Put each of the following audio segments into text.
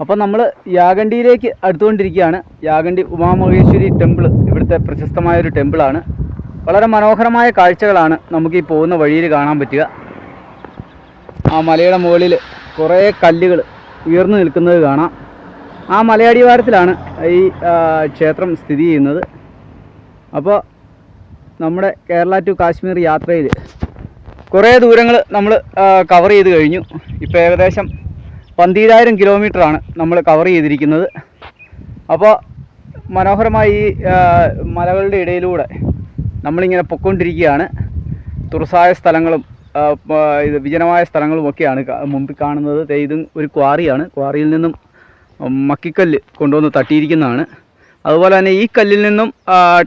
അപ്പോൾ നമ്മൾ യാഗണ്ടിയിലേക്ക് അടുത്തുകൊണ്ടിരിക്കുകയാണ്. യാഗണ്ടി ഉമാമഹേശ്വരി ടെമ്പിൾ ഇവിടുത്തെ പ്രശസ്തമായ ഒരു ടെമ്പിളാണ്. വളരെ മനോഹരമായ കാഴ്ചകളാണ് നമുക്ക് ഈ പോകുന്ന വഴിയിൽ കാണാൻ പറ്റുക. ആ മലയുടെ മുകളിൽ കുറേ കല്ലുകൾ ഉയർന്നു നിൽക്കുന്നത് കാണാം. ആ മലയടിവാരത്തിലാണ് ഈ ക്ഷേത്രം സ്ഥിതി ചെയ്യുന്നത്. അപ്പോൾ നമ്മുടെ കേരള ടു കാശ്മീർ യാത്രയിൽ കുറേ ദൂരങ്ങൾ നമ്മൾ കവർ ചെയ്ത് കഴിഞ്ഞു. ഇപ്പോൾ ഏകദേശം പന്തീരായിരം കിലോമീറ്ററാണ് നമ്മൾ കവർ ചെയ്തിരിക്കുന്നത്. അപ്പോൾ മനോഹരമായി ഈ മലകളുടെ ഇടയിലൂടെ നമ്മളിങ്ങനെ പൊക്കൊണ്ടിരിക്കുകയാണ് തുറസായ സ്ഥലങ്ങളും ഇത് വിജനമായ സ്ഥലങ്ങളും ഒക്കെയാണ് കാ- മുമ്പിൽ കാണുന്നത്. ഇത് ഒരു ക്വാറിയാണ്. ക്വാറിയിൽ നിന്നും മക്കിക്കല്ല് കൊണ്ടുവന്ന് തട്ടിയിരിക്കുന്നതാണ്. അതുപോലെ തന്നെ ഈ കല്ലിൽ നിന്നും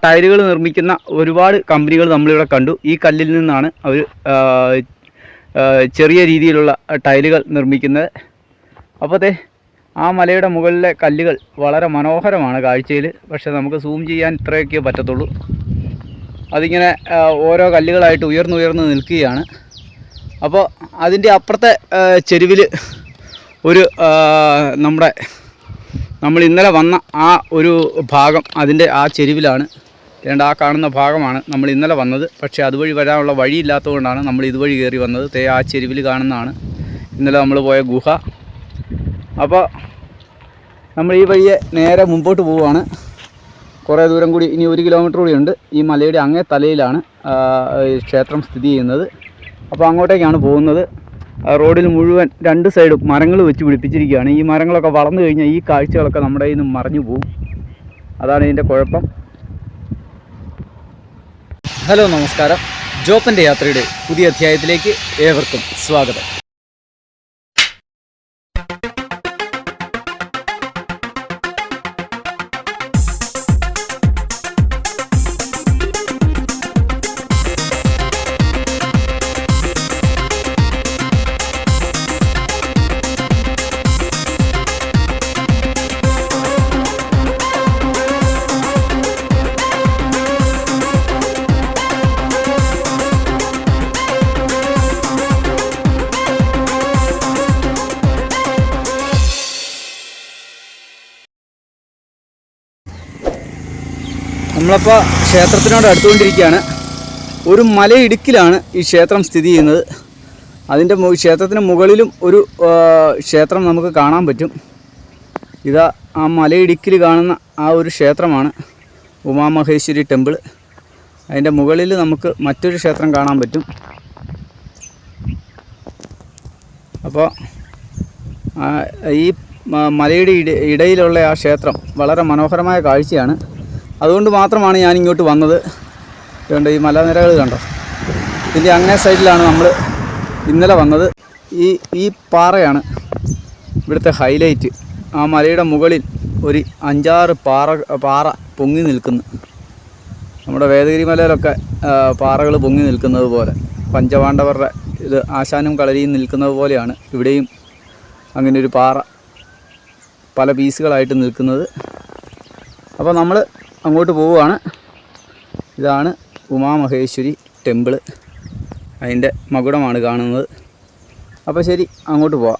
ടയറുകൾ നിർമ്മിക്കുന്ന ഒരുപാട് കമ്പനികൾ നമ്മളിവിടെ കണ്ടു. ഈ കല്ലിൽ നിന്നാണ് അവർ ചെറിയ രീതിയിലുള്ള ടൈലുകൾ നിർമ്മിക്കുന്നത്. അപ്പോൾ ദേ ആ മലയുടെ മുകളിലെ കല്ലുകൾ വളരെ മനോഹരമാണ് കാഴ്ചയിൽ. പക്ഷേ നമുക്ക് സൂം ചെയ്യാൻ ഇത്രയൊക്കെ പറ്റത്തുള്ളൂ. അതിങ്ങനെ ഓരോ കല്ലുകളായിട്ട് ഉയർന്നുയർന്ന് നിൽക്കുകയാണ്. അപ്പോൾ അതിന്റെ അപ്പുറത്തെ ചെരുവിൽ ഒരു നമ്മുടെ നമ്മൾ ഇന്നലെ വന്ന ആ ഒരു ഭാഗം അതിന്റെ ആ ചെരുവിലാണ്. ഏതാണ്ട് ആ കാണുന്ന ഭാഗമാണ് നമ്മൾ ഇന്നലെ വന്നത്. പക്ഷേ അതുവഴി വരാനുള്ള വഴിയില്ലാത്തതുകൊണ്ടാണ് നമ്മൾ ഇതുവഴി കയറി വന്നത്. തേ ആ ചെരുവിൽ കാണുന്നതാണ്. ഇന്നലെ നമ്മൾ പോയ ഗുഹ. അപ്പോൾ നമ്മൾ ഈ വഴിയെ നേരെ മുമ്പോട്ട് പോവുകയാണ്. കുറേ ദൂരം കൂടി ഇനി ഒരു കിലോമീറ്റർ കൂടിയുണ്ട് ഈ മലയുടെ അങ്ങേ തലയിലാണ് ക്ഷേത്രം സ്ഥിതി ചെയ്യുന്നത്. അപ്പോൾ അങ്ങോട്ടേക്കാണ് പോകുന്നത്. റോഡിൽ മുഴുവൻ രണ്ട് സൈഡും മരങ്ങൾ വെച്ച് പിടിപ്പിച്ചിരിക്കുകയാണ്. ഈ മരങ്ങളൊക്കെ വളർന്നു കഴിഞ്ഞാൽ ഈ കാഴ്ചകളൊക്കെ നമ്മുടെ കയ്യിൽ നിന്ന് മറഞ്ഞു പോകും അതാണ് ഇതിന്റെ കുഴപ്പം. ഹലോ നമസ്കാരം. ജോപ്പന്റെ യാത്രയുടെ പുതിയ അധ്യായത്തിലേക്ക് ഏവർക്കും സ്വാഗതം. നമ്മളപ്പോൾ ക്ഷേത്രത്തിനോട് അടുത്തുകൊണ്ടിരിക്കുകയാണ്. ഒരു മലയിടുക്കിലാണ് ഈ ക്ഷേത്രം സ്ഥിതി ചെയ്യുന്നത്. അതിന്റെ ക്ഷേത്രത്തിന് മുകളിലും ഒരു ക്ഷേത്രം നമുക്ക് കാണാൻ പറ്റും. ഇതാ ആ മലയിടുക്കിൽ കാണുന്ന ആ ഒരു ക്ഷേത്രമാണ് ഉമാമഹേശ്വരി ടെമ്പിൾ. അതിന്റെ മുകളിൽ നമുക്ക് മറ്റൊരു ക്ഷേത്രം കാണാൻ പറ്റും. അപ്പോൾ ഈ മലയുടെ ഇടയിലുള്ള ആ ക്ഷേത്രം വളരെ മനോഹരമായ കാഴ്ചയാണ്. അതുകൊണ്ട് മാത്രമാണ് ഞാൻ ഇങ്ങോട്ട് വന്നത്. വേണ്ട ഈ മലനിരകൾ കണ്ടോ? ഇതിന്റെ അങ്ങേ സൈഡിലാണ് നമ്മൾ ഇന്നലെ വന്നത്. ഈ ഈ പാറയാണ് ഇവിടുത്തെ ഹൈലൈറ്റ് ആ മലയുടെ മുകളിൽ ഒരു അഞ്ചാറ് പാറ പാറ പൊങ്ങി നിൽക്കുന്നു. നമ്മുടെ വേദഗിരി മലയിലൊക്കെ പാറകൾ പൊങ്ങി നിൽക്കുന്നത് പോലെ. പഞ്ചപാണ്ഡവരുടെ ഇത് ആശാനും കളരിയും നിൽക്കുന്നത് പോലെയാണ് ഇവിടെയും അങ്ങനെ ഒരു പാറ പല പീസുകളായിട്ട് നിൽക്കുന്നത്. അപ്പോൾ നമ്മൾ അങ്ങോട്ട് പോവുകയാണ്. ഇതാണ് ഉമാമഹേശ്വരി ടെമ്പിൾ. അതിന്റെ മകുടമാണ് കാണുന്നത്. അപ്പോൾ ശരി അങ്ങോട്ട് പോവാം.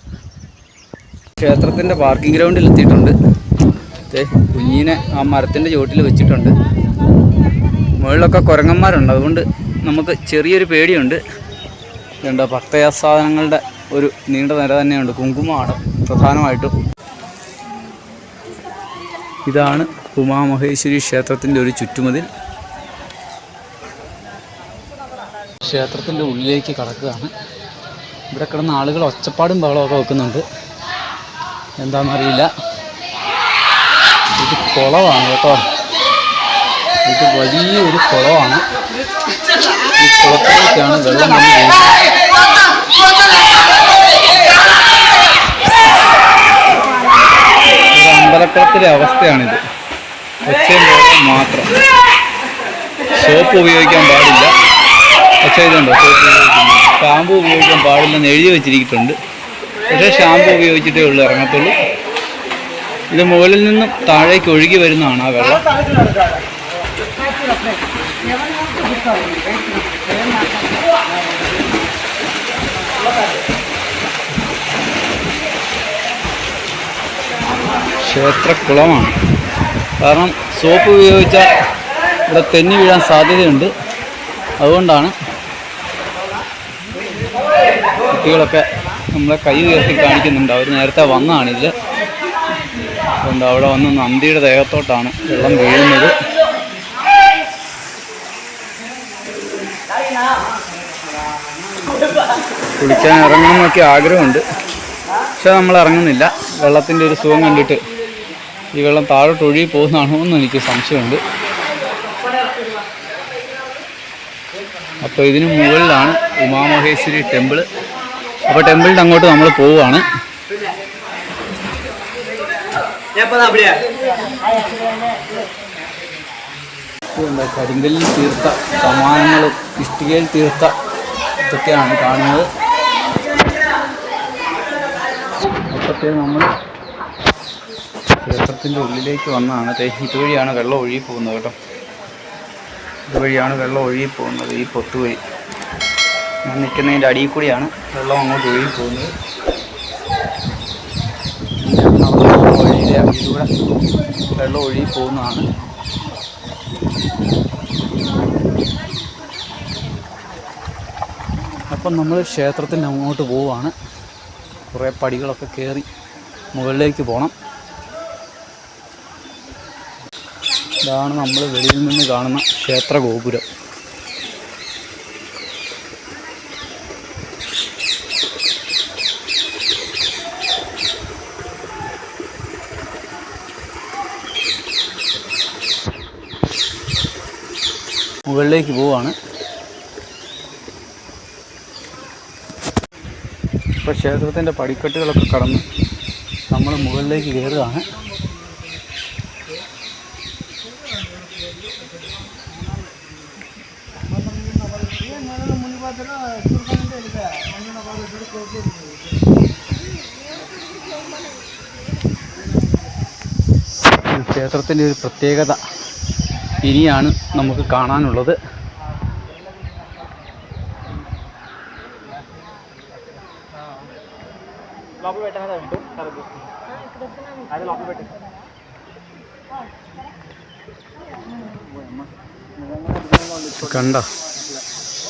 ക്ഷേത്രത്തിന്റെ പാർക്കിംഗ് ഗ്രൗണ്ടിൽ എത്തിയിട്ടുണ്ട്. കുഞ്ഞിനെ ആ മരത്തിന്റെ ചുവട്ടിൽ വെച്ചിട്ടുണ്ട്. മുകളിലൊക്കെ കുരങ്ങന്മാരുണ്ട്. അതുകൊണ്ട് നമുക്ക് ചെറിയൊരു പേടിയുണ്ട്. ഇതുണ്ട് ഭക്തയാ സാധനങ്ങളുടെ ഒരു നീണ്ട നിര തന്നെയുണ്ട്. കുങ്കുമമാണ് പ്രധാനമായിട്ടും. ഇതാണ് ഉമാമഹേശ്വരി ക്ഷേത്രത്തിന്റെ ഒരു ചുറ്റുമതിൽ ക്ഷേത്രത്തിന്റെ ഉള്ളിലേക്ക് കടക്കുകയാണ്. ഇവിടെ കിടന്ന ആളുകൾ ഒച്ചപ്പാടും ബഹളമൊക്കെ വെക്കുന്നുണ്ട്. എന്താണെന്നറിയില്ല. ഇത് കുളമാണ് കേട്ടോ. ഇത് വലിയൊരു കുളമാണ്. ഈ കുളത്തിലേക്കാണ് വെള്ളം വന്ന് അമ്പലക്കുളത്തിലെ അവസ്ഥയാണിത്. ഒച്ചയും മാത്രം. സോപ്പ് ഉപയോഗിക്കാൻ പാടില്ല. പക്ഷേ ഇതുണ്ടോ? സോപ്പ് ഉപയോഗിക്കുന്നു ഷാമ്പു ഉപയോഗിക്കാൻ പാടില്ലെന്ന് എഴുതി വെച്ചിരിക്കുന്നുണ്ട്. പക്ഷേ ഷാമ്പു ഉപയോഗിച്ചിട്ടേ ഉള്ളൂ ഇറങ്ങത്തുള്ളൂ. ഇത് മുകളിൽ നിന്നും താഴേക്ക് ഒഴുകി വരുന്നതാണ് ആ വെള്ളം. ക്ഷേത്രക്കുളമാണ്. കാരണം സോപ്പ് ഉപയോഗിച്ചാൽ ഇവിടെ തെന്നി വീഴാൻ സാധ്യതയുണ്ട്. അതുകൊണ്ടാണ് കുട്ടികളൊക്കെ നമ്മളെ കൈ ഉയർത്തി കാണിക്കുന്നുണ്ട്. അവർ നേരത്തെ വന്നതാണിതിൽ അതുകൊണ്ട് അവിടെ വന്ന് നന്ദിയുടെ ദേഹത്തോട്ടാണ് വെള്ളം വീഴുന്നത്. കുളിക്കാൻ ഇറങ്ങണമെന്നൊക്കെ ആഗ്രഹമുണ്ട്. പക്ഷെ നമ്മൾ ഇറങ്ങുന്നില്ല. വെള്ളത്തിന്റെ ഒരു സുഖം കണ്ടിട്ട് ഈ വെള്ളം താഴോട്ട് ഒഴുകി പോകുന്നതാണോ എന്ന് എനിക്ക് സംശയമുണ്ട്. അപ്പോൾ ഇതിന് മുകളിലാണ് ഉമാമഹേശ്വരി ടെമ്പിൾ അപ്പോൾ ടെമ്പിളിന്റെ അങ്ങോട്ട് നമ്മൾ പോവുകയാണ്. കരിങ്കല്ലിൽ തീർത്ത സമാനങ്ങളും ഇഷ്ടികയിൽ തീർത്ത ഇതൊക്കെയാണ് കാണുന്നത്. അപ്പോഴത്തേക്ക് നമ്മൾ ക്ഷേത്രത്തിന്റെ ഉള്ളിലേക്ക് വന്നാണ് ഇതുവഴിയാണ് വെള്ളം ഒഴുകി പോകുന്നത് കേട്ടോ. ഇതുവഴിയാണ് വെള്ളം ഒഴുകി പോകുന്നത് ഈ പൊത്തുവഴി. ഞാൻ നിൽക്കുന്നതിന്റെ അടിയിൽ കൂടിയാണ് വെള്ളം അങ്ങോട്ട് ഒഴുകി പോകുന്നത്. വഴിയിലെ വെള്ളം ഒഴുകി പോകുന്നതാണ്. അപ്പം നമ്മൾ ക്ഷേത്രത്തിന്റെ അങ്ങോട്ട് പോവുകയാണ്. കുറേ പടികളൊക്കെ കയറി മുകളിലേക്ക് പോകണം. ഇതാണ് നമ്മൾ വെളിയിൽ നിന്ന് കാണുന്ന ക്ഷേത്ര ഗോപുരം. മുകളിലേക്ക് പോവാണ്. ഇപ്പോൾ ക്ഷേത്രത്തിന്റെ പടിക്കെട്ടുകളൊക്കെ കടന്ന് നമ്മൾ മുകളിലേക്ക് കയറുകയാണ് ക്ഷേത്രത്തിന്റെ ഒരു പ്രത്യേകത ഇനിയാണ് നമുക്ക് കാണാനുള്ളത്. കണ്ട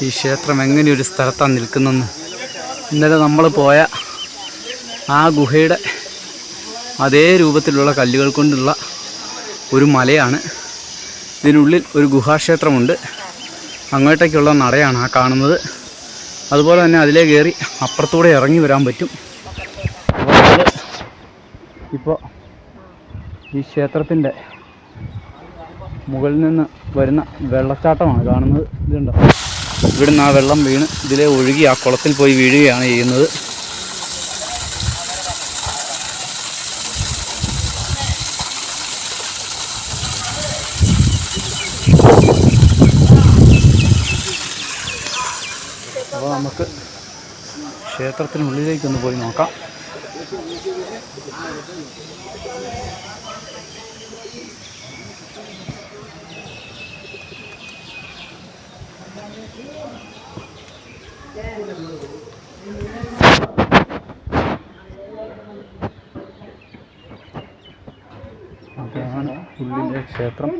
ഈ ക്ഷേത്രം എങ്ങനെ ഒരു സ്ഥലത്താണ് നിൽക്കുന്നെന്ന് ഇന്നലെ നമ്മൾ പോയ ആ ഗുഹയുടെ അതേ രൂപത്തിലുള്ള കല്ലുകൾ കൊണ്ടുള്ള ഒരു മലയാണ്. ഇതിനുള്ളിൽ ഒരു ഗുഹാക്ഷേത്രമുണ്ട്. അങ്ങോട്ടേക്കുള്ള നടയാണ് ആ കാണുന്നത്. അതുപോലെ തന്നെ അതിലേ കയറി അപ്പുറത്തൂടെ ഇറങ്ങി വരാൻ പറ്റും. ഇപ്പോൾ ഈ ക്ഷേത്രത്തിന്റെ മുകളിൽ നിന്ന് വരുന്ന വെള്ളച്ചാട്ടമാണ് കാണുന്നത്. ഇതുണ്ടോ? ഇവിടുന്ന് ആ വെള്ളം വീണ് ഇതിലെ ഒഴുകി ആ കുളത്തിൽ പോയി വീഴുകയാണ് ചെയ്യുന്നത് അപ്പോൾ നമുക്ക് ക്ഷേത്രത്തിനുള്ളിലേക്കൊന്ന് പോയി നോക്കാം. അതാണ് ഉള്ളിലെ ക്ഷേത്രം.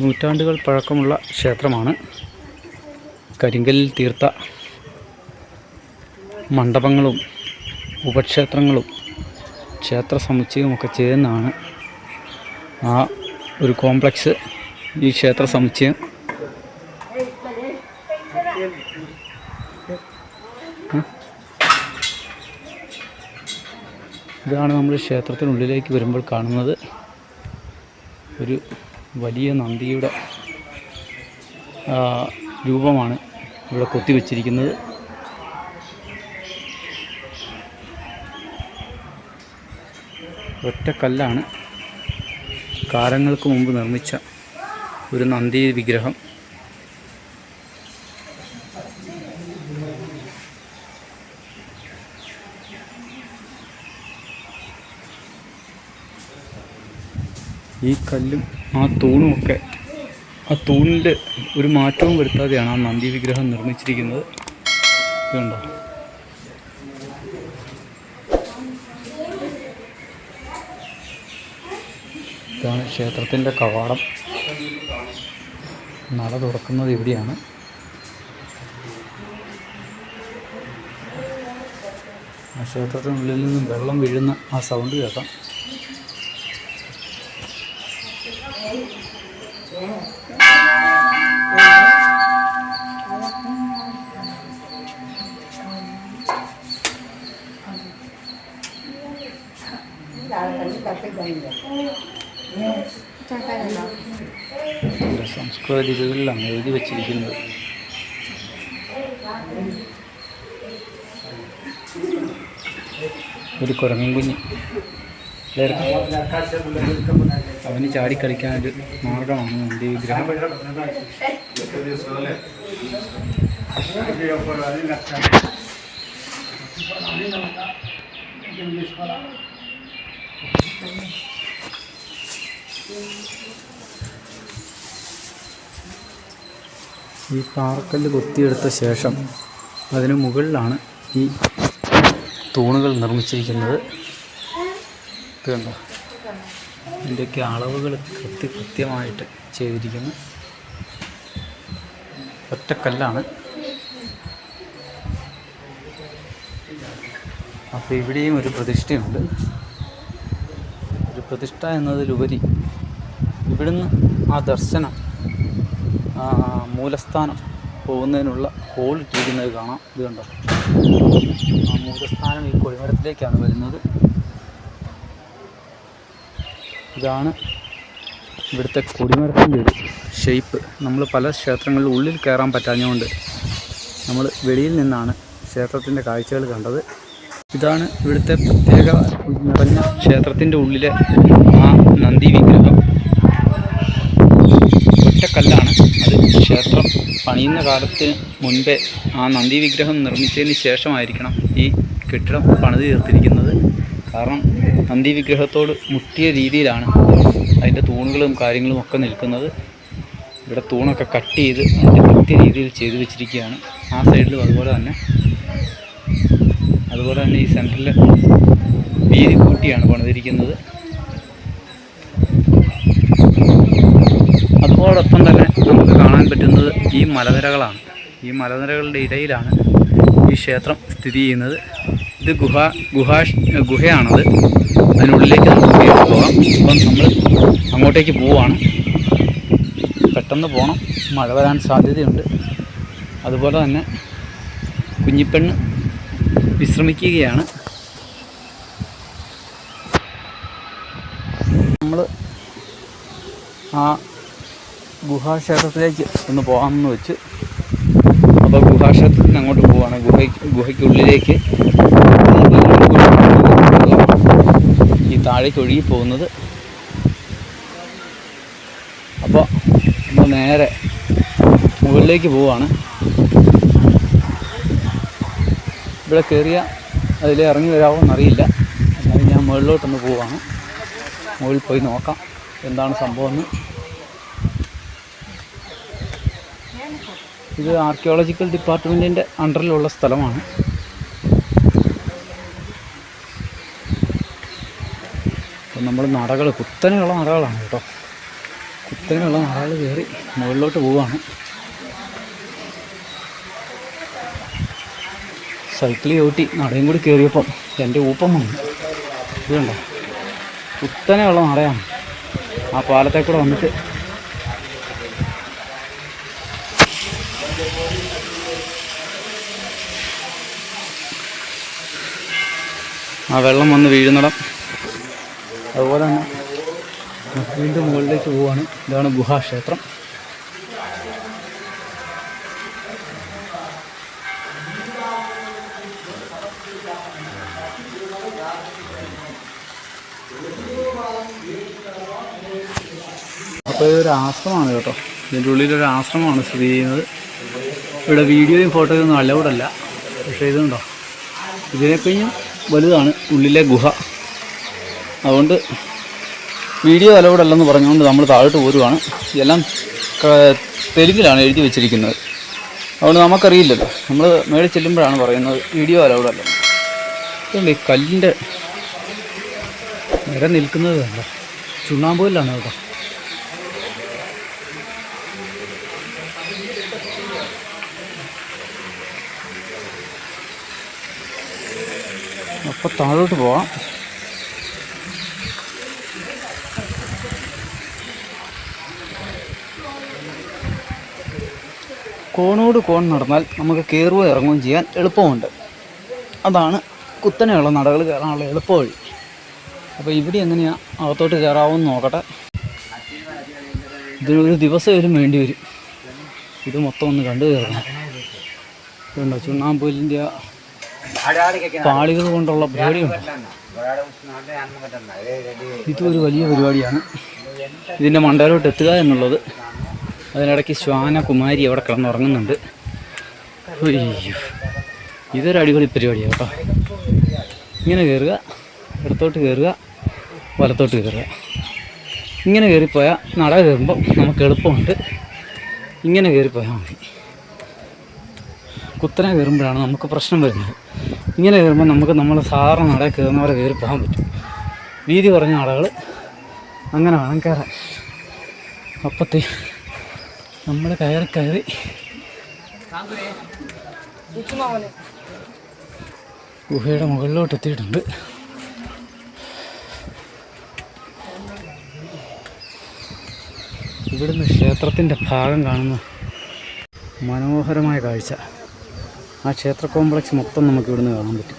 നൂറ്റാണ്ടുകൾ പഴക്കമുള്ള ക്ഷേത്രമാണ് കരിങ്കലിൽ തീർത്ത മണ്ഡപങ്ങളും ഉപക്ഷേത്രങ്ങളും ക്ഷേത്ര സമുച്ചയവുമൊക്കെ ചേർന്നാണ് ആ ഒരു കോംപ്ലക്സ് ഈ ക്ഷേത്ര സമുച്ചയം. ഇതാണ് നമ്മൾ ക്ഷേത്രത്തിനുള്ളിലേക്ക് വരുമ്പോൾ കാണുന്നത്. ഒരു വലിയ നന്ദിയുടെ രൂപമാണ് ഇവിടെ കൊത്തിവെച്ചിരിക്കുന്നത്. ഒറ്റക്കല്ലാണ് കാലങ്ങൾക്ക് മുമ്പ് നിർമ്മിച്ച ഒരു നന്ദി വിഗ്രഹം. ഈ കല്ലും ആ തൂണുമൊക്കെ ആ തൂണിന്റെ ഒരു മാറ്റവും വരുത്താതെയാണ് ആ നന്ദി വിഗ്രഹം നിർമ്മിച്ചിരിക്കുന്നത്. ഇതുണ്ടോ? ഇതാണ് ക്ഷേത്രത്തിന്റെ കവാടം. നട തുറക്കുന്നത് ഇവിടെയാണ്. ആ ക്ഷേത്രത്തിനുള്ളിൽ നിന്നും വെള്ളം വീഴുന്ന ആ സൗണ്ട് കേൾക്കാം. ലിപികളിലാണ് എഴുതി വച്ചിരിക്കുന്നത്. ഒരു കുരങ്ങൻ കുഞ്ഞ്. അവന് ചാടിക്കളിക്കാനൊരു മാർഗമാണ് എന്റെ വിഗ്രഹം. ഈ പാറക്കല്ല് കൊത്തിയെടുത്ത ശേഷം അതിന് മുകളിലാണ് ഈ തൂണുകൾ നിർമ്മിച്ചിരിക്കുന്നത്. കണ്ടോ? ഇതിന്റെയൊക്കെ അളവുകൾ കൃത്യ കൃത്യമായിട്ട് ചെയ്തിരിക്കുന്നു. ഒറ്റക്കല്ലാണ് അപ്പോൾ ഇവിടെയും ഒരു പ്രതിഷ്ഠയുണ്ട്. ഒരു പ്രതിഷ്ഠ എന്നതിലുപരി ഇവിടുന്ന് ആ ദർശനം മൂലസ്ഥാനം പോകുന്നതിനുള്ള ഹോൾ ഇട്ടിരിക്കുന്നത് കാണാം. ഇത് കണ്ടോ? ആ മൂലസ്ഥാനം ഈ കൊടിമരത്തിലേക്കാണ് വരുന്നത്. ഇതാണ് ഇവിടുത്തെ കൊടിമരത്തിന്റെ ഒരു ഷേപ്പ് നമ്മൾ പല ക്ഷേത്രങ്ങളിലും ഉള്ളിൽ കയറാൻ പറ്റാഞ്ഞുകൊണ്ട് നമ്മൾ വെളിയിൽ നിന്നാണ് ക്ഷേത്രത്തിന്റെ കാഴ്ചകൾ കണ്ടത്. ഇതാണ് ഇവിടുത്തെ പ്രത്യേക നിറഞ്ഞ ക്ഷേത്രത്തിന്റെ ഉള്ളിലെ ആ നന്ദി വിഗ്രഹം ഒറ്റക്കല്ലാണ് അത് ക്ഷേത്രം പണിയുന്ന കാലത്തിന് മുൻപേ ആ നന്ദി വിഗ്രഹം നിർമ്മിച്ചതിന് ശേഷമായിരിക്കണം ഈ കെട്ടിടം പണിത് തീർത്തിരിക്കുന്നത്. കാരണം നന്ദി വിഗ്രഹത്തോട് മുട്ടിയ രീതിയിലാണ് അതിന്റെ തൂണുകളും കാര്യങ്ങളും ഒക്കെ നിൽക്കുന്നത്. ഇവിടെ തൂണൊക്കെ കട്ട് ചെയ്ത് അതിന്റെ കൃത്യ രീതിയിൽ ചെയ്തു വെച്ചിരിക്കുകയാണ്. ആ സൈഡിലും അതുപോലെ തന്നെ. അതുപോലെ തന്നെ ഈ സെന്ററിൽ വീതി കൂട്ടിയാണ് പണിതിരിക്കുന്നത്. അതോടൊപ്പം തന്നെ നമുക്ക് കാണാൻ പറ്റുന്നത് ഈ മലനിരകളാണ്. ഈ മലനിരകളുടെ ഇടയിലാണ് ഈ ക്ഷേത്രം സ്ഥിതി ചെയ്യുന്നത്. ഇത് ഗുഹ ഗുഹാ ഗുഹയാണത്. അതിനുള്ളിലേക്ക് നമുക്ക് കയറി പോകാം. അപ്പം നമ്മൾ അങ്ങോട്ടേക്ക് പോവാണ്. പെട്ടെന്ന് പോകണം മഴ വരാൻ സാധ്യതയുണ്ട്. അതുപോലെ തന്നെ കുഞ്ഞിപ്പെണ്ണ് വിശ്രമിക്കുകയാണ്. നമ്മൾ ആ ഗുഹാക്ഷേത്രത്തിലേക്ക് ഒന്ന് പോകാമെന്ന് വെച്ച്. അപ്പോൾ ഗുഹാക്ഷേത്രത്തിന് അങ്ങോട്ട് പോവാണ്. ഗുഹ ഗുഹയ്ക്കുള്ളിലേക്ക് ഈ താഴേക്ക് ഒഴുകി പോകുന്നത്. അപ്പോൾ നമ്മൾ നേരെ മുകളിലേക്ക് പോവാണ്. ഇവിടെ കയറിയ അതിൽ ഇറങ്ങി വരാമോ എന്നറിയില്ല. എന്നാലും ഞാൻ മുകളിലോട്ടൊന്ന് പോവാണ്. മുകളിൽ പോയി നോക്കാം. എന്താണ് സംഭവം എന്ന്. ഇത് ആർക്കിയോളജിക്കൽ ഡിപ്പാർട്ട്മെന്റിന്റെ അണ്ടറിലുള്ള സ്ഥലമാണ്. അപ്പം നമ്മൾ നടകൾ കുത്തനെയുള്ള നടകളാണ് കേട്ടോ. കുത്തനെയുള്ള നടകൾ കയറി മുകളിലോട്ട് പോവുകയാണ് സൈക്കിൾ ചവിട്ടി നടയും കൂടി കയറിയപ്പം എന്റെ ഊപ്പം വന്നു. ഇതുണ്ടോ കുത്തനെയുള്ള നടയാണ്. ആ പാലത്തെ കൂടെ വന്നിട്ട് ആ വെള്ളം വന്ന് വീഴുന്നിടം. അതുപോലെ തന്നെ വീണ്ടും മുകളിലേക്ക് പോവാണ്. ഇതാണ് ഗുഹാക്ഷേത്രം അപ്പോൾ ഇതൊരു ആശ്രമമാണ് കേട്ടോ. ഇതിന്റെ ഉള്ളിലൊരു ആശ്രമമാണ് സ്ഥിതി ചെയ്യുന്നത്. ഇവിടെ വീഡിയോയും ഫോട്ടോയും ഒന്നും അലൗഡല്ല പക്ഷേ ഇതുണ്ടോ? ഇതിനെക്കഴിഞ്ഞും വലുതാണ് ഉള്ളിലെ ഗുഹ. അതുകൊണ്ട് വീഡിയോ അലൗഡ് പറഞ്ഞുകൊണ്ട് നമ്മൾ താഴോട്ട് പോരുവാണ്. ഇതെല്ലാം തെലുങ്കിലാണ് എഴുതി വെച്ചിരിക്കുന്നത്. അതുകൊണ്ട് നമുക്കറിയില്ലല്ലോ. നമ്മൾ മേളിൽ ചെല്ലുമ്പോഴാണ് പറയുന്നത് വീഡിയോ അതുകൊണ്ട് ഈ കല്ലിന്റെ നിര നിൽക്കുന്നത് ചുണ്ണാമ്പൂരിലാണ് കേട്ടോ. അപ്പോൾ താഴോട്ട് പോവാം. കോണോട് കോൺ നടന്നാൽ നമുക്ക് കയറുകയും ഇറങ്ങുകയും ചെയ്യാൻ എളുപ്പമുണ്ട്. അതാണ് കുത്തനെയുള്ള നടകൾ കയറാനുള്ള എളുപ്പ വഴി അപ്പോൾ ഇവിടെ എങ്ങനെയാണ് അകത്തോട്ട് കയറാവുമെന്ന് നോക്കട്ടെ. ഇതിനൊരു ദിവസമെങ്കിലും വേണ്ടി വരും. ഇത് മൊത്തം ഒന്ന് കണ്ടു കയറണം ഇതുണ്ടോ ചുണ്ണാമ്പൂലിന്റെ ആ പാളികൾ കൊണ്ടുള്ള പരിപാടിയുണ്ട് ഇതും ഒരു വലിയ പരിപാടിയാണ്. ഇതിന്റെ മണ്ടയിലോട്ട് എത്തുക എന്നുള്ളത്. അതിനിടയ്ക്ക് ശ്വാന കുമാരി അവിടെ കിടന്നുറങ്ങുന്നുണ്ട്. അയ്യോ. ഇതൊരു അടിപൊളി പരിപാടിയാണ് കേട്ടോ. ഇങ്ങനെ കയറുക ഇടത്തോട്ട് കയറുക വലത്തോട്ട് കയറുക. ഇങ്ങനെ കയറിപ്പോയാൽ നട കയറുമ്പോൾ നമുക്ക് എളുപ്പമുണ്ട്. ഇങ്ങനെ കയറിപ്പോയാൽ മതി. കുത്തനെ കയറുമ്പോഴാണ് നമുക്ക് പ്രശ്നം വരുന്നത്. ഇങ്ങനെ കയറുമ്പോൾ നമുക്ക് നമ്മൾ സാധാരണ നട കയറുന്നവരെ കയറി പോകാൻ പറ്റും. വീതി കുറഞ്ഞ നടകൾ അങ്ങനെ വേണം കയറാൻ അപ്പത്തി നമ്മൾ കയറി കയറി. ഗുഹയുടെ മുകളിലോട്ട് എത്തിയിട്ടുണ്ട്. ഇവിടുന്ന് ക്ഷേത്രത്തിന്റെ ഭാഗം കാണുന്ന മനോഹരമായ കാഴ്ച. ആ ക്ഷേത്ര കോംപ്ലക്സ് മൊത്തം നമുക്ക് ഇവിടുന്ന് കാണാൻ പറ്റും.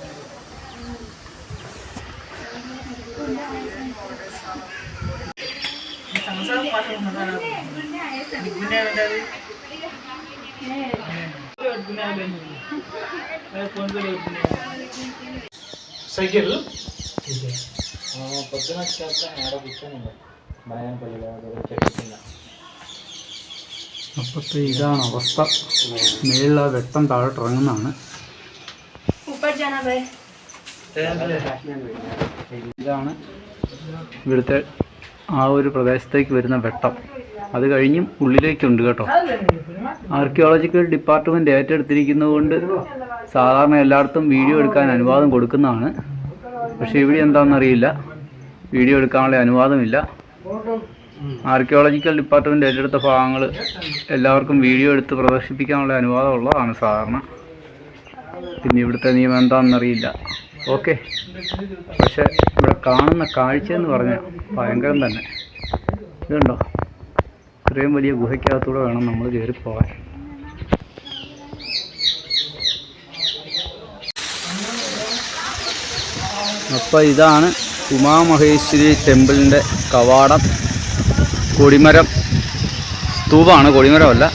അപ്പോഴത്തെ ഇതാണ് അവസ്ഥ. മേളിൽ വെട്ടം താഴോട്ട് ഇറങ്ങുന്നതാണ്. ഇതാണ് ഇവിടുത്തെ ആ ഒരു പ്രദേശത്തേക്ക് വരുന്ന വെട്ടം. അത് കഴിഞ്ഞും ഉള്ളിലേക്കുണ്ട് കേട്ടോ. ആർക്കിയോളജിക്കൽ ഡിപ്പാർട്ട്മെന്റ് ഏറ്റെടുത്തിരിക്കുന്നതുകൊണ്ട് സാധാരണ എല്ലായിടത്തും വീഡിയോ എടുക്കാൻ അനുവാദം കൊടുക്കുന്നതാണ്. പക്ഷേ ഇവിടെ എന്താണെന്നറിയില്ല. വീഡിയോ എടുക്കാനുള്ള അനുവാദമില്ല. ആർക്കിയോളജിക്കൽ ഡിപ്പാർട്ട്മെന്റ് ഏറ്റെടുത്ത ഭാഗങ്ങൾ എല്ലാവർക്കും വീഡിയോ എടുത്ത് പ്രദർശിപ്പിക്കാനുള്ള അനുവാദം ഉള്ളതാണ് സാധാരണ. പിന്നെ ഇവിടുത്തെ നിയമം എന്താണെന്നറിയില്ല ഓക്കെ പക്ഷെ ഇവിടെ കാണുന്ന കാഴ്ച എന്ന് പറഞ്ഞാൽ ഭയങ്കരം തന്നെ. ഇതുണ്ടോ? ഇത്രയും വലിയ ഗുഹയ്ക്കകത്തൂടെ വേണം നമ്മൾ കയറി പോകാൻ അപ്പോൾ ഇതാണ് ഉമാമഹേശ്വരി ടെമ്പിളിന്റെ കവാടം. കൊടിമരം. സ്തൂപമാണ് കൊടിമരമല്ല.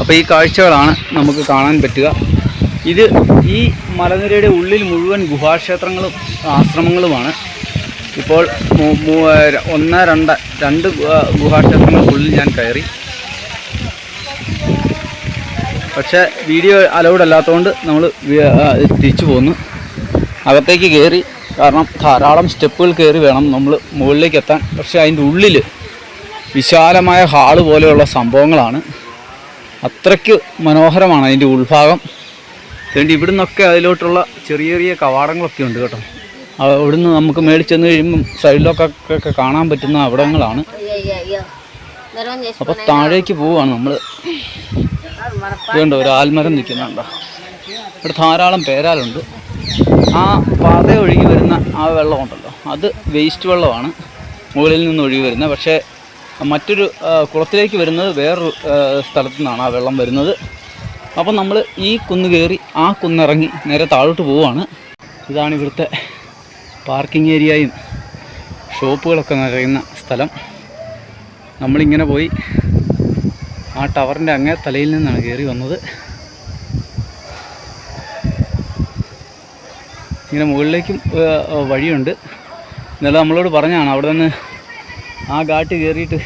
അപ്പോൾ ഈ കാഴ്ചകളാണ് നമുക്ക് കാണാൻ പറ്റുക. ഇത് ഈ മലനിരയുടെ ഉള്ളിൽ മുഴുവൻ ഗുഹാക്ഷേത്രങ്ങളും ആശ്രമങ്ങളുമാണ്. ഇപ്പോൾ ഒന്ന് രണ്ട് രണ്ട് ഗുഹ- ഗുഹാക്ഷേത്രങ്ങൾക്കുള്ളിൽ ഞാൻ കയറി. പക്ഷേ വീഡിയോ അലൗഡ് അല്ലാത്തതുകൊണ്ട് നമ്മൾ തിരിച്ചു പോന്നു. അകത്തേക്ക് കയറി കാരണം ധാരാളം സ്റ്റെപ്പുകൾ കയറി വേണം നമ്മൾ മുകളിലേക്ക് എത്താൻ. പക്ഷേ അതിന്റെ ഉള്ളിൽ വിശാലമായ ഹാൾ പോലെയുള്ള സംഭവങ്ങളാണ്. അത്രയ്ക്ക് മനോഹരമാണ് അതിന്റെ ഉൾഭാഗം. അതുകൊണ്ട് ഇവിടുന്നൊക്കെ അതിലോട്ടുള്ള ചെറിയ ചെറിയ കവാടങ്ങളൊക്കെ ഉണ്ട് കേട്ടോ. അവിടുന്ന് നമുക്ക് മേടിച്ചെന്ന് കഴിയുമ്പം സൈഡിലൊക്കെ ഒക്കെ കാണാൻ പറ്റുന്ന അവിടങ്ങളാണ്. അപ്പോൾ താഴേക്ക് പോവുകയാണ് നമ്മൾ ഇതുണ്ട് ഒരു ആൽമരം നിൽക്കുന്നുണ്ടോ. ഇവിടെ ധാരാളം പേരാലുണ്ട്. ആ പാത ഒഴുകി വരുന്ന ആ വെള്ളമുണ്ടല്ലോ. അത് വേസ്റ്റ് വെള്ളമാണ്. മുകളിൽ നിന്ന് ഒഴുകി വരുന്നത്. പക്ഷേ മറ്റൊരു കുളത്തിലേക്ക് വരുന്നത് വേറൊരു സ്ഥലത്തു നിന്നാണ് ആ വെള്ളം വരുന്നത്. അപ്പം നമ്മൾ ഈ കുന്ന് കയറി ആ കുന്നിറങ്ങി നേരെ താഴോട്ട് പോവുകയാണ് ഇതാണ് ഇവിടുത്തെ പാർക്കിംഗ് ഏരിയയും ഷോപ്പുകളൊക്കെ നിറയുന്ന സ്ഥലം. നമ്മളിങ്ങനെ പോയി ആ ടവറിന്റെ അങ്ങേ തലയിൽ നിന്നാണ് കയറി വന്നത്. ഇങ്ങനെ മുകളിലേക്കും വഴിയുണ്ട്. എന്നാലും നമ്മളോട് പറഞ്ഞാണ് അവിടെ നിന്ന് ആ ഘാട്ട് കയറിയിട്ട്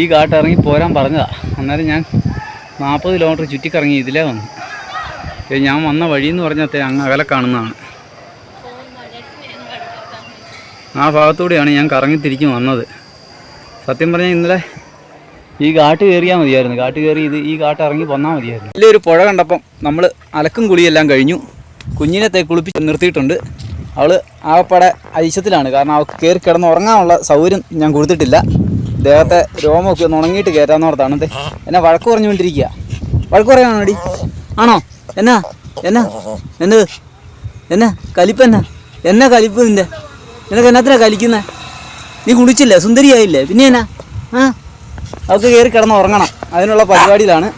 ഈ ഘാട്ട് ഇറങ്ങി പോരാൻ പറഞ്ഞതാണ് അന്നേരം ഞാൻ നാൽപ്പത് കിലോമീറ്റർ ചുറ്റിക്കറങ്ങി ഇതിലേ വന്നു. ഞാൻ വന്ന വഴി എന്ന് പറഞ്ഞാൽ അങ്ങ് അകലെ കാണുന്നതാണ്. ആ ഭാഗത്തൂടെയാണ് ഞാൻ കറങ്ങി തിരിഞ്ഞ് വന്നത്. സത്യം പറഞ്ഞാൽ ഇന്നലെ ഈ കാട്ട് കയറിയാൽ മതിയായിരുന്നു. കാട്ട് കയറി ഇത് ഈ കാട്ട് ഇറങ്ങി വന്നാൽ മതിയായിരുന്നു. വലിയൊരു പുഴ കണ്ടപ്പം നമ്മൾ അലക്കും കുളിയെല്ലാം കഴിഞ്ഞു. കുഞ്ഞിനെ തേ കുളിപ്പിച്ച് നിർത്തിയിട്ടുണ്ട്. അവൾ ആകപ്പാടെ ഐശ്യത്തിലാണ് കാരണം അവൾക്ക് കയറി കിടന്ന് ഉറങ്ങാനുള്ള സൗകര്യം ഞാൻ കൊടുത്തിട്ടില്ല. ദേഹത്തെ രോമമൊക്കെ ഒന്ന് ഉണങ്ങിയിട്ട് കയറ്റാന്നോർത്താണ് ദേ എന്നെ വഴക്ക് പറഞ്ഞുകൊണ്ടിരിക്കുക വഴക്ക് പറയാനാണോടി? ആണോ? എന്നാ? എന്നാ? എന്ത്? എന്നാ? കലിപ്പ് എന്നാ? എന്നാ കലിപ്പ് നിന്റെ? നിനക്ക് എന്നാത്തിനാ കലിക്കുന്നത് നീ കുളിച്ചില്ലേ? സുന്ദരിയായില്ലേ? പിന്നെ എന്നാ? ആ? അവൾക്ക് കയറി കിടന്ന് ഉറങ്ങണം. അതിനുള്ള പരിപാടിയിലാണ്.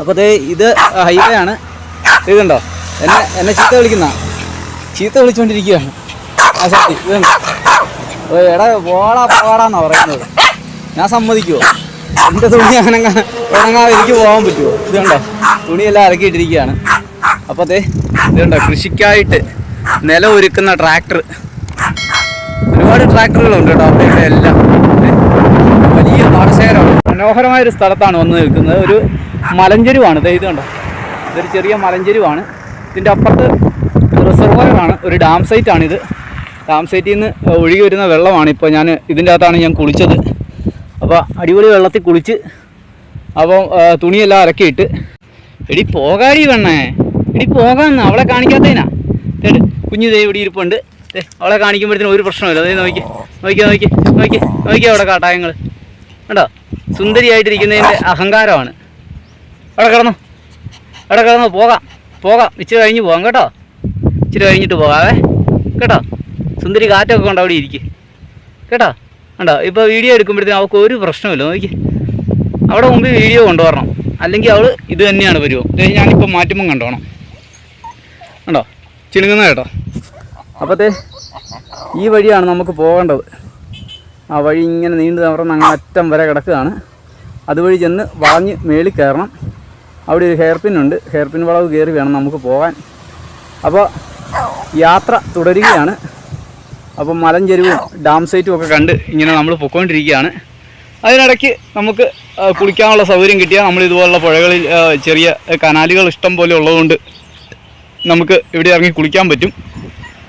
അപ്പോൾ ഇത് ഹൈവേ ആണ് ഇതുണ്ടോ എന്നെ എന്നെ ചീത്ത വിളിക്കുന്ന. ചീത്ത വിളിച്ചുകൊണ്ടിരിക്കുകയാണ് ആ ശക്തി എടാ പോടാ പോടാന്നാ പറയുന്നത്. ഞാൻ സമ്മതിക്കുമോ എന്റെ തുണി അങ്ങനെ ഉണങ്ങാതെ എനിക്ക് പോകാൻ പറ്റുമോ ഇതുണ്ടോ തുണിയെല്ലാം ഇറക്കിയിട്ടിരിക്കുകയാണ് അപ്പോൾ ദേ ഇതുണ്ടോ കൃഷിക്കായിട്ട് നിലം ഒരുക്കുന്ന ട്രാക്ടർ. ഒരുപാട് ട്രാക്ടറുകളുണ്ട് കേട്ടോ അവിടെ ഇവിടെ എല്ലാം. വലിയ പാടശേഖരമാണ് മനോഹരമായ ഒരു സ്ഥലത്താണ് വന്ന് നിൽക്കുന്നത്. ഒരു മലഞ്ചെരുവാണ്. ഇത് കണ്ടോ? ഇതൊരു ചെറിയ മലഞ്ചെരുവാണ്. ഇതിന്റെ അപ്പുറത്ത് റിസർവോയറാണ് ഒരു ഡാം സൈറ്റാണിത്. ഡാം സൈറ്റിൽ നിന്ന് ഒഴുകി വരുന്ന വെള്ളമാണ് ഇപ്പോൾ ഞാൻ ഇതിന്റെ അകത്താണ് ഞാൻ കുളിച്ചത്. അപ്പോൾ അടിപൊളി വെള്ളത്തിൽ കുളിച്ച് അപ്പോൾ തുണിയെല്ലാം അരക്കിയിട്ട് എടി പോകാടി വേണേ എടി പോകാന്ന് അവളെ കാണിക്കാത്തതിനാ. തേട് കുഞ്ഞു ദൈവം ഇവിടെ ഇരിപ്പുണ്ട്. അവളെ കാണിക്കുമ്പോഴത്തേനും ഒരു പ്രശ്നമില്ല അതായത് നോക്കി. നോക്കി നോക്കി നോക്കി നോക്കി അവിടെ കാട്ടായങ്ങൾ. കണ്ടോ? സുന്ദരിയായിട്ടിരിക്കുന്നതിന്റെ അഹങ്കാരമാണ്. അവിടെ കിടന്നു. അവിടെ കിടന്നു. പോകാം. പോകാം. ഇച്ചിരി കഴിഞ്ഞ് പോകാം കേട്ടോ. ഇച്ചിരി കഴിഞ്ഞിട്ട് പോകാവേ. കേട്ടോ? സുന്ദരി കാറ്റൊക്കെ കൊണ്ട് അവിടെ ഇരിക്കും. കേട്ടോ? ഉണ്ടോ ഇപ്പോൾ വീഡിയോ എടുക്കുമ്പോഴത്തേക്കും അവൾക്ക് ഒരു പ്രശ്നമില്ല നോക്കി അവിടെ മുമ്പ് വീഡിയോ കൊണ്ടുവരണം. അല്ലെങ്കിൽ അവൾ ഇത് തന്നെയാണ് വരുമോ ഞാനിപ്പോൾ മാറ്റുമ്പം കണ്ടോണം. ഉണ്ടോ ചിണുങ്ങുന്ന കേട്ടോ. അപ്പോഴത്തെ ഈ വഴിയാണ് നമുക്ക് പോകേണ്ടത്. ആ വഴി ഇങ്ങനെ നീണ്ടു നിവർന്ന് അങ്ങനെ അറ്റം വരെ കിടക്കുകയാണ്. അതുവഴി ചെന്ന് വളഞ്ഞ് മേളിൽ കയറണം. അവിടെ ഒരു ഹെയർ പിന്നുണ്ട് ഹെയർ പിൻ വളവ് കയറി വേണം നമുക്ക് പോകാൻ. അപ്പോൾ യാത്ര തുടരുകയാണ്. അപ്പം മലഞ്ചെരുവും ഡാം സൈറ്റും ഒക്കെ കണ്ട് ഇങ്ങനെ നമ്മൾ പൊയ്ക്കൊണ്ടിരിക്കുകയാണ് അതിനിടയ്ക്ക് നമുക്ക് കുളിക്കാനുള്ള സൗകര്യം കിട്ടിയാൽ നമ്മൾ ഇതുപോലുള്ള പുഴകളിൽ ചെറിയ കനാലുകൾ ഇഷ്ടം പോലെ ഉള്ളതുകൊണ്ട് നമുക്ക് ഇവിടെ ഇറങ്ങി കുളിക്കാൻ പറ്റും.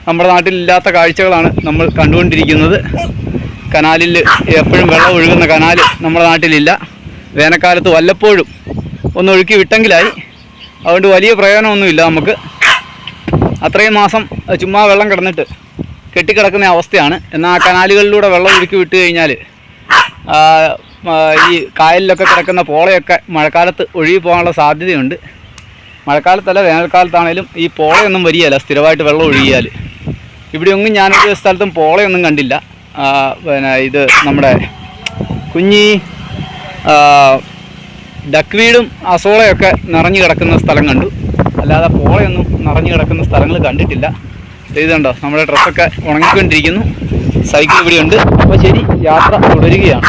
നമ്മുടെ നാട്ടിലില്ലാത്ത കാഴ്ചകളാണ് നമ്മൾ കണ്ടുകൊണ്ടിരിക്കുന്നത്. കനാലിൽ എപ്പോഴും വെള്ളം ഒഴുകുന്ന കനാൽ നമ്മുടെ നാട്ടിലില്ല. വേനൽക്കാലത്ത് വല്ലപ്പോഴും ഒന്ന് ഒഴുക്കി വിട്ടെങ്കിലായി. അതുകൊണ്ട് വലിയ പ്രയോജനമൊന്നുമില്ല നമുക്ക്. അത്രയും മാസം ചുമ്മാ വെള്ളം കിടന്നിട്ട് കെട്ടിക്കിടക്കുന്ന അവസ്ഥയാണ്. എന്നാൽ കനാലുകളിലൂടെ വെള്ളം ഒഴുക്കി വിട്ട് കഴിഞ്ഞാൽ ഈ കായലിലൊക്കെ കിടക്കുന്ന പോളയൊക്കെ മഴക്കാലത്ത് ഒഴുകി പോകാനുള്ള സാധ്യതയുണ്ട്. മഴക്കാലത്തല്ല വേനൽക്കാലത്താണേലും ഈ പോളയൊന്നും വരികയല്ല സ്ഥിരമായിട്ട് വെള്ളം ഒഴുകിയാൽ. ഇവിടെയൊന്നും ഞാനൊരു സ്ഥലത്തും പോളയൊന്നും കണ്ടില്ല. പിന്നെ ഇത് നമ്മുടെ കുഞ്ഞി ഡക്വീടും അസോളയൊക്കെ നിറഞ്ഞു കിടക്കുന്ന സ്ഥലം കണ്ടു. അല്ലാതെ പോളയൊന്നും നിറഞ്ഞു കിടക്കുന്ന സ്ഥലങ്ങൾ കണ്ടിട്ടില്ല. ഇതുണ്ടോ നമ്മുടെ ഡ്രസ്സൊക്കെ ഉണങ്ങിക്കൊണ്ടിരിക്കുന്നു. സൈക്കിൾ ഇവിടെയുണ്ട് അപ്പോൾ ശരി യാത്ര തുടരുകയാണ്.